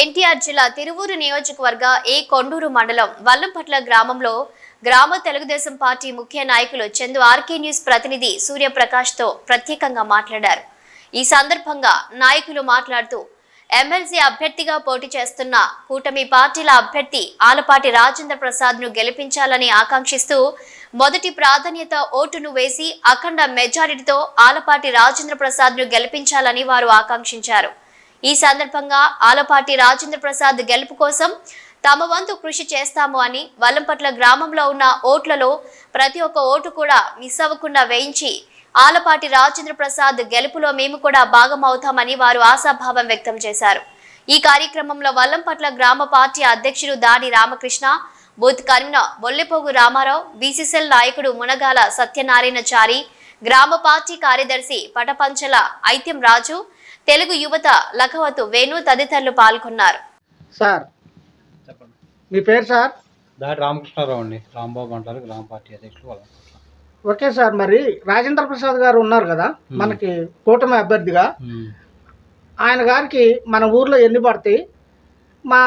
ఎన్టీఆర్ జిల్లా తిరువూరు నియోజకవర్గ ఏ కొండూరు మండలం వల్లంపట్ల గ్రామంలో గ్రామ తెలుగుదేశం పార్టీ ముఖ్య నాయకులు చందు ఆర్కే న్యూస్ ప్రతినిధి సూర్యప్రకాష్తో ప్రత్యేకంగా మాట్లాడారు. ఈ సందర్భంగా నాయకులు మాట్లాడుతూ ఎమ్మెల్సీ అభ్యర్థిగా పోటీ చేస్తున్న కూటమి పార్టీల అభ్యర్థి ఆలపాటి రాజేంద్ర ప్రసాద్ను గెలిపించాలని ఆకాంక్షిస్తూ మొదటి ప్రాధాన్యత ఓటును వేసి అఖండ మెజారిటీతో ఆలపాటి రాజేంద్ర ప్రసాద్ను గెలిపించాలని వారు ఆకాంక్షించారు. ఈ సందర్భంగా ఆలపాటి రాజేంద్ర ప్రసాద్ గెలుపు కోసం తమ వంతు కృషి చేస్తాము అని వల్లంపట్ల గ్రామంలో ఉన్న ఓట్లలో ప్రతి ఒక్క ఓటు కూడా మిస్ అవ్వకుండా వేయించి ఆలపాటి రాజేంద్ర ప్రసాద్ గెలుపులో మేము కూడా భాగమవుతామని వారు ఆశాభావం వ్యక్తం చేశారు. ఈ కార్యక్రమంలో వల్లంపట్ల గ్రామ పార్టీ అధ్యక్షుడు Dadi Ramakrishna booth convener Bollepogu Ramarao BCCL నాయకుడు మునగాల సత్యనారాయణ చారి గ్రామ పార్టీ కార్యదర్శి పటపంచల ఐత్యం రాజు తెలుగు యువత లఖవతు వేణు తదితరులు పాల్గొన్నారు. సార్ చెప్పండి మీ పేరు సార్? దాటి రామకృష్ణారావు అండి. రాంబాబు అంటారు గ్రామ పార్టీ అధ్యక్షులు వాళ్ళ ఓకే సార్ మరి రాజేంద్ర ప్రసాద్ గారు ఉన్నారు కదా మనకి కూటమి అభ్యర్థిగా. ఆయన గారికి మన ఊర్లో ఎన్ని పడతాయి? మా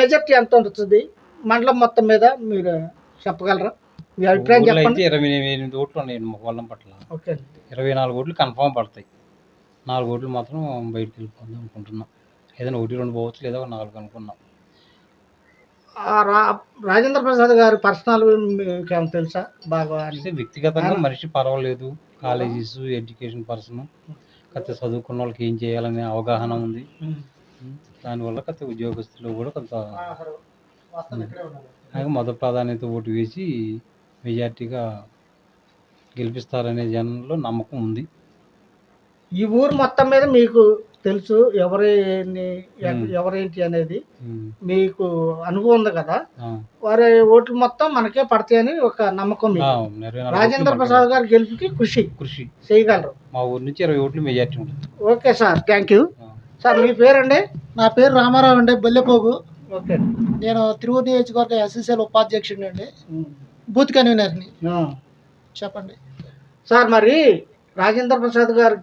మెజార్టీ ఎంత ఉంటుంది? మండలం మొత్తం మీద మీరు చెప్పగలరా? మీ అభిప్రాయం చెప్పండి. ఇరవై ఎనిమిది ఓట్లు ఉన్నాయండి మా పొలం పట్ల. ఓకే ఇరవై నాలుగు ఓట్లు కన్ఫామ్ పడతాయి. నాలుగు ఓట్లు మాత్రం బయటకు వెళ్ళిపోదాం అనుకుంటున్నాం. ఏదైనా ఒకటి రెండు పోవచ్చు లేదా ఒక నాలుగు అనుకున్నాం రాజేంద్ర ప్రసాద్ గారి పర్సనల్ తెలుసా? బాగా అంటే వ్యక్తిగతంగా మనిషి పర్వాలేదు. Colleges education person. కత్తి చదువుకున్న వాళ్ళకి ఏం చేయాలనే అవగాహన ఉంది. దానివల్ల కత్తి ఉద్యోగస్తులు కూడా కొంత ఆయన మొదటి ప్రాధాన్యత ఓటు వేసి మెజార్టీగా గెలిపిస్తారనే జనంలో నమ్మకం ఉంది. ఈ ఊరు మొత్తం మీద మీకు తెలుసు ఎవరిని మ్మ్. ఎవరేంటి అనేది. మీకు అనుభవం ఉంది కదా. వారి ఓట్లు మొత్తం మనకే పడతాయని ఒక నమ్మకం రాజేంద్ర ప్రసాద్ గారి గెలుపుకి కృషి. కృషి. చేయగలరు. మా ఊరు నుంచి ఇరవై ఓట్లు మెజార్టీ ఉంటుంది. Okay sir thank you. Sir మీ పేరండి? నా పేరు రామారావు అండి బొల్లెపోగు. ఓకే. నేను తిరువురు నియోజకవర్గ ఎస్ఎస్ఎల్ ఉపాధ్యక్షుడిని అండి. బూత్ కన్వీనర్ని. చెప్పండి. సార్ మరి రాజేంద్ర ప్రసాద్ గారు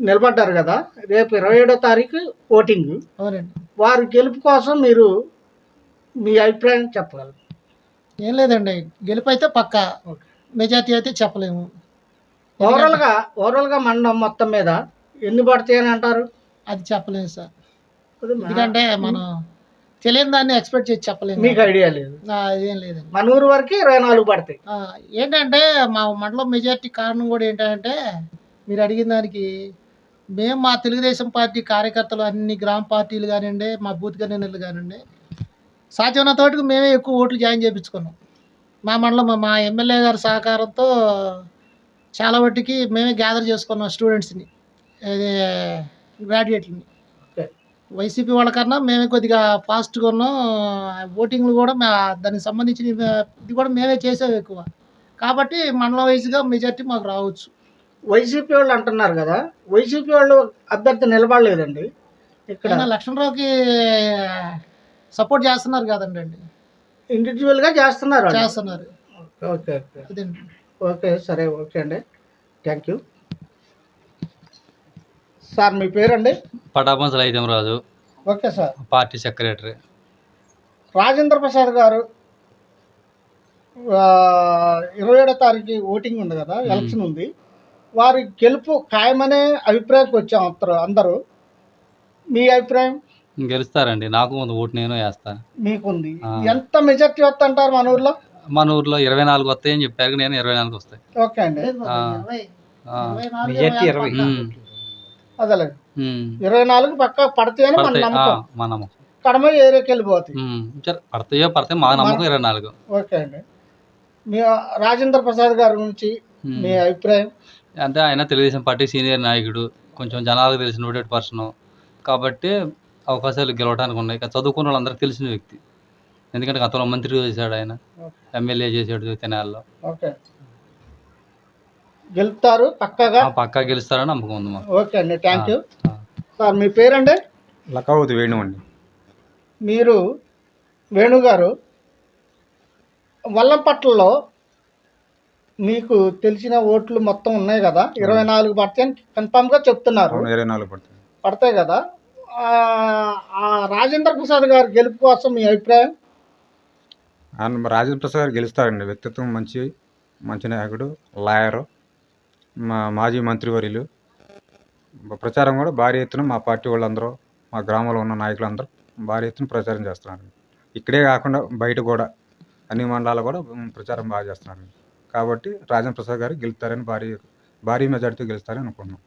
నిలబడ్డారు కదా రేపు ఇరవై ఏడో తారీఖు ఓటింగ్. అవునండి. వారి గెలుపు కోసం మీరు మీ అభిప్రాయం చెప్పగలరు. ఏం లేదండి గెలుపు అయితే పక్క. మెజార్టీ అయితే చెప్పలేము. ఓవరాల్గా ఓవరాల్గా మండలం మొత్తం మీద ఎన్ని పడతాయని అంటారు? అది చెప్పలేము సార్. ఎందుకంటే మనం తెలియని దాన్ని ఎక్స్పెక్ట్ చేసి చెప్పలేము. మీకు ఐడియా లేదు. అదేం లేదండి. మన ఊరు వరకు ఇరవై నాలుగు పడతాయి. ఏంటంటే మా మండలం మెజార్టీ కారణం కూడా ఏంటంటే మీరు అడిగిన దానికి మేము మా తెలుగుదేశం పార్టీ కార్యకర్తలు అన్ని గ్రామ పార్టీలు కానివ్వండి మా బూత్ కన్వీనర్లు కానివ్వండి సాధ్యమైన తోటికి మేమే ఎక్కువ ఓట్లు జాయిన్ చేయించుకున్నాం మా మండలం మా ఎమ్మెల్యే గారి సహకారంతో చాలా వాటికి మేమే గ్యాదర్ చేసుకున్నాం స్టూడెంట్స్ని గ్రాడ్యుయేట్లని. వైసీపీ వాళ్ళకన్నా మేమే కొద్దిగా ఫాస్ట్గా ఉన్నాం. ఓటింగ్లు కూడా మా దానికి సంబంధించిన ఇది కూడా మేమే చేసాం ఎక్కువ. కాబట్టి మండలం వైజ్గా మెజార్టీ మాకు రావచ్చు. వైసీపీ వాళ్ళు అంటున్నారు కదా వైసీపీ వాళ్ళు అభ్యర్థి నిలబడలేదండి. ఇక్కడ లక్ష్మణరావుకి సపోర్ట్ చేస్తున్నారు కదండి అండి. ఇండివిజువల్గా చేస్తున్నారు. చేస్తున్నారు. Okay okay. ఓకే సరే ఓకే అండి. థ్యాంక్ యూ సార్ మీ పేరండి? పటాపంచల ఐతం Raju okay sir. Party secretary. Rajendra Prasad garu ఇరవై ఏడో తారీఖు ఓటింగ్ ఉంది కదా ఎలక్షన్ ఉంది. వారి గెలుపు ఖాయమనే అభిప్రాయానికి వచ్చాం అందరూ అందరూ. మీ అభిప్రాయం? గెలుస్తారండి. నాకు ముందు ఓటు నేను వేస్తాను మీకుంది. ఆ. ఎంత మెజార్టీ వస్తా అంటారు మన ఊర్లో? మన ఊర్లో ఇరవై నాలుగు వస్తాయని చెప్పారు నేను ఇరవై నాలుగు వస్తాయి. ఓకే అండి. ఆ. ఆ, మెజార్టీ ఇరవై. ఉమ్. ఇరవై. నాలుగు పక్క పడతాయని మన పడతాయి. ఆ, నమ్మకం మా నమ్మకం. కడమ ఏరియాకి వెళ్ళిపోతాయి. ఉమ్, సరే, పడతాయో పడతాయి మా నమ్మకం ఇరవై నాలుగు. ఓకే అండి. మీ రాజేంద్ర ప్రసాద్ గారి గురించి. మీ అభిప్రాయం? అంటే ఆయన తెలుగుదేశం పార్టీ సీనియర్ నాయకుడు కొంచెం జనాలకు తెలిసిన పర్సన్ కాబట్టి అవకాశాలు గెలవడానికి ఉన్నాయి. ఇక చదువుకున్న వాళ్ళందరికీ తెలిసిన వ్యక్తి. ఎందుకంటే గతంలో మంత్రి చేశాడు ఆయన. ఎమ్మెల్యే చేశాడు తెనాల్లో ఓకే. గెలుపుతారు పక్కగా? ఆ పక్కా గెలుస్తారని నమ్మకం ఉంది మాకు. ఓకే అండి. Thank you. సార్ మీ పేరండి? లకావతి వేణు అండి. మీరు వేణు గారు వల్లంపట్లలో మీకు తెలిసిన ఓట్లు మొత్తం ఉన్నాయి కదా? ఇరవై నాలుగు పడతాయని కన్ఫామ్గా చెప్తున్నారు. ఇరవై నాలుగు పడతాయి కదా? రాజేంద్ర ప్రసాద్ గారి గెలుపు కోసం మీ అభిప్రాయం? ఆయన రాజేంద్ర ప్రసాద్ గారు గెలుస్తారండి. వ్యక్తిత్వం మంచి మంచి నాయకుడు లాయరు మా మాజీ మంత్రివర్యులు. ప్రచారం కూడా భారీ ఎత్తున మా పార్టీ వాళ్ళందరూ మా గ్రామంలో ఉన్న నాయకులందరూ భారీ ఎత్తున ప్రచారం చేస్తున్నారు. ఇక్కడే కాకుండా బయట కూడా అన్ని మండలాలు కూడా ప్రచారం బాగా చేస్తున్నారు. కాబట్టి రాజేంద్ర ప్రసాద్ గారు గెలుస్తారని భారీ భారీ మెజార్టీతో గెలుస్తారని అనుకుంటున్నాం.